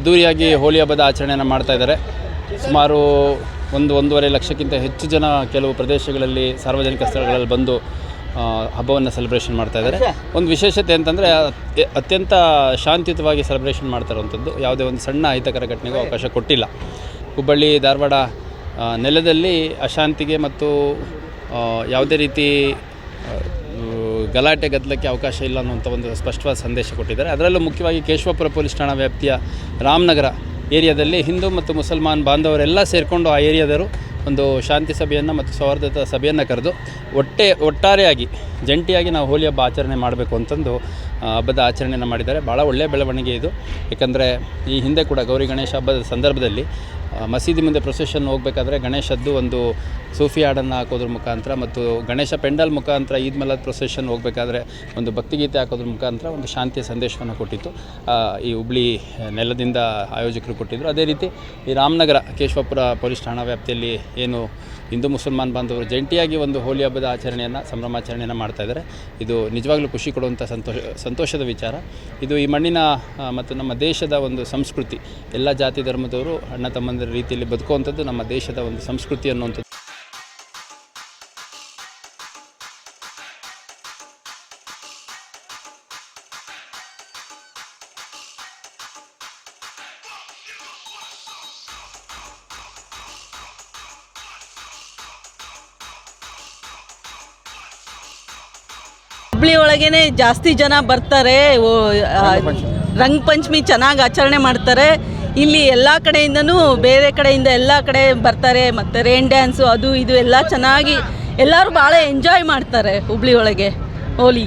ಅದ್ದೂರಿಯಾಗಿ ಹೋಳಿ ಹಬ್ಬದ ಆಚರಣೆಯನ್ನು ಮಾಡ್ತಾ ಇದ್ದಾರೆ. ಸುಮಾರು ಒಂದು ಒಂದೂವರೆ ಲಕ್ಷಕ್ಕಿಂತ ಹೆಚ್ಚು ಜನ ಕೆಲವು ಪ್ರದೇಶಗಳಲ್ಲಿ ಸಾರ್ವಜನಿಕ ಸ್ಥಳಗಳಲ್ಲಿ ಬಂದು ಹಬ್ಬವನ್ನು ಸೆಲೆಬ್ರೇಷನ್ ಮಾಡ್ತಾ ಇದ್ದಾರೆ. ಒಂದು ವಿಶೇಷತೆ ಅಂತಂದರೆ ಅತ್ಯಂತ ಶಾಂತಿಯುತವಾಗಿ ಸೆಲೆಬ್ರೇಷನ್ ಮಾಡ್ತಾ ಇರುವಂಥದ್ದು. ಯಾವುದೇ ಒಂದು ಸಣ್ಣ ಅಹಿತಕರ ಘಟನೆಗೂ ಅವಕಾಶ ಕೊಟ್ಟಿಲ್ಲ. ಹುಬ್ಬಳ್ಳಿ, ಧಾರವಾಡ ನೆಲದಲ್ಲಿ ಅಶಾಂತಿಗೆ ಮತ್ತು ಯಾವುದೇ ರೀತಿ ಗಲಾಟೆ ಗದ್ದಲಕ್ಕೆ ಅವಕಾಶ ಇಲ್ಲ ಅನ್ನುವಂಥ ಒಂದು ಸ್ಪಷ್ಟವಾದ ಸಂದೇಶ ಕೊಟ್ಟಿದ್ದಾರೆ. ಅದರಲ್ಲೂ ಮುಖ್ಯವಾಗಿ ಕೇಶವಪುರ ಪೊಲೀಸ್ ಠಾಣಾ ವ್ಯಾಪ್ತಿಯ ರಾಮನಗರ ಏರಿಯಾದಲ್ಲಿ ಹಿಂದೂ ಮತ್ತು ಮುಸಲ್ಮಾನ್ ಬಾಂಧವರೆಲ್ಲ ಸೇರಿಕೊಂಡು ಆ ಏರಿಯಾದವರು ಒಂದು ಶಾಂತಿ ಸಭೆಯನ್ನು ಮತ್ತು ಸೌಹಾರ್ದತ ಸಭೆಯನ್ನು ಕರೆದು ಒಟ್ಟೆ ಒಟ್ಟಾರೆಯಾಗಿ, ಜಂಟಿಯಾಗಿ ನಾವು ಹೋಳಿ ಹಬ್ಬ ಆಚರಣೆ ಮಾಡಬೇಕು ಅಂತಂದು ಹಬ್ಬದ ಆಚರಣೆಯನ್ನು ಮಾಡಿದ್ದಾರೆ. ಭಾಳ ಒಳ್ಳೆಯ ಬೆಳವಣಿಗೆ ಇದು. ಏಕೆಂದರೆ ಈ ಹಿಂದೆ ಕೂಡ ಗೌರಿ ಗಣೇಶ ಹಬ್ಬದ ಸಂದರ್ಭದಲ್ಲಿ ಮಸೀದಿ ಮುಂದೆ ಪ್ರೊಸೆಷನ್ ಹೋಗಬೇಕಾದ್ರೆ ಗಣೇಶದ್ದು ಒಂದು ಸೂಫಿ ಹಾಡನ್ನು ಹಾಕೋದ್ರ ಮುಖಾಂತರ ಮತ್ತು ಗಣೇಶ ಪೆಂಡಲ್ ಮುಖಾಂತರ ಈದ್ ಮಲದ ಪ್ರೊಸೆಷನ್ ಹೋಗಬೇಕಾದ್ರೆ ಒಂದು ಭಕ್ತಿಗೀತೆ ಹಾಕೋದ್ರ ಮುಖಾಂತರ ಒಂದು ಶಾಂತಿಯ ಸಂದೇಶವನ್ನು ಕೊಟ್ಟಿತ್ತು. ಈ ಹುಬ್ಳಿ ನೆಲದಿಂದ ಆಯೋಜಕರು ಕೊಟ್ಟಿದ್ದರು ಅದೇ ರೀತಿ ಈ ರಾಮನಗರ ಕೇಶವಪುರ ಪೊಲೀಸ್ ಠಾಣಾ ವ್ಯಾಪ್ತಿಯಲ್ಲಿ ಏನು ಹಿಂದೂ ಮುಸಲ್ಮಾನ್ ಬಾಂಧವರು ಜಂಟಿಯಾಗಿ ಒಂದು ಹೋಳಿ ಹಬ್ಬದ ಆಚರಣೆಯನ್ನು, ಸಂಭ್ರಮಾಚರಣೆಯನ್ನು ಮಾಡ್ತಾ ಇದ್ದಾರೆ. ಇದು ನಿಜವಾಗ್ಲೂ ಖುಷಿ ಕೊಡುವಂಥ ಸಂತೋಷ, ಸಂತೋಷದ ವಿಚಾರ. ಇದು ಈ ಮಣ್ಣಿನ ಮತ್ತು ನಮ್ಮ ದೇಶದ ಒಂದು ಸಂಸ್ಕೃತಿ, ಎಲ್ಲ ಜಾತಿ ಧರ್ಮದವರು ಅಣ್ಣ ತಮ್ಮಂದಿರ ರೀತಿಯಲ್ಲಿ ಬದುಕುವಂಥದ್ದು ನಮ್ಮ ದೇಶದ ಒಂದು ಸಂಸ್ಕೃತಿ ಅನ್ನುವಂಥದ್ದು. ಹುಬ್ಳಿ ಒಳಗೇನೆ ಜಾಸ್ತಿ ಜನ ಬರ್ತಾರೆ ರಂಗ ಪಂಚಮಿ ಚೆನ್ನಾಗಿ ಆಚರಣೆ ಮಾಡ್ತಾರೆ. ಇಲ್ಲಿ ಎಲ್ಲ ಕಡೆಯಿಂದನೂ ಬೇರೆ ಕಡೆಯಿಂದ ಎಲ್ಲ ಕಡೆ ಬರ್ತಾರೆ, ಮತ್ತು ರೇನ್ ಡ್ಯಾನ್ಸು ಅದು ಇದು ಎಲ್ಲ ಚೆನ್ನಾಗಿ ಎಲ್ಲರೂ ಭಾಳ ಎಂಜಾಯ್ ಮಾಡ್ತಾರೆ ಹುಬ್ಳಿ ಒಳಗೆ, ಹೋಲಿ.